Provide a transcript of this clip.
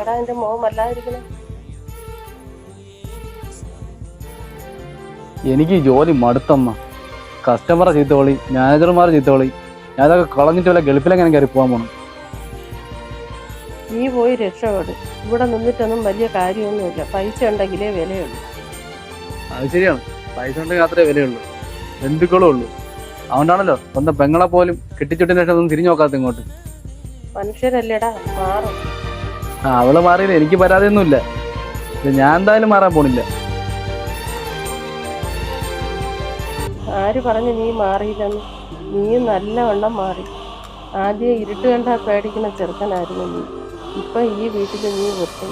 എന്റെ മോൻ വല്ലാതിരിക്കണേ. എനിക്ക് ജോലി മടുത്തമ്മ. കസ്റ്റമറെ ചീത്തോളി മാനേജർമാർ ചീത്തോളി ഞാൻ അതൊക്കെ കളഞ്ഞിട്ട് വല്ല ഗൾഫിലെങ്ങനെ കയറി പോകാൻ പോകണം നീ പോയി രക്ഷപ്പെട്. ഇവിടെ നിന്നിട്ടൊന്നും വലിയ കാര്യമൊന്നുമില്ല. പൈസ ഉണ്ടെങ്കിലേ വിലയുള്ളൂ. അത് ശരിയാണ്. പൈസ ഉണ്ടെങ്കിൽ അത്രേ വിലയുള്ളൂ. ബന്ധുക്കളും ഉള്ളൂ. അതുകൊണ്ടാണല്ലോ സ്വന്തം പെങ്ങളെ പോലും കെട്ടിച്ചുട്ടിന് ശേഷം ഒന്നും തിരിഞ്ഞു നോക്കാത്ത ഇങ്ങോട്ട്. മനുഷ്യരല്ലേടാ മാറും. അവൾ മാറിയില്ല. എനിക്ക് പരാതിയൊന്നുമില്ല. ഞാൻ എന്തായാലും മാറാൻ പോണില്ല. ആര് പറഞ്ഞു നീ മാറിയില്ലെന്ന്? നീ നല്ലവണ്ണം മാറി. ആദ്യം ഇരുട്ട് കണ്ടാ പേടിക്കുന്ന ചെറുക്കനായിരുന്നു നീ. ഇപ്പൊ ഈ വീട്ടിൽ നീ വൃത്തി.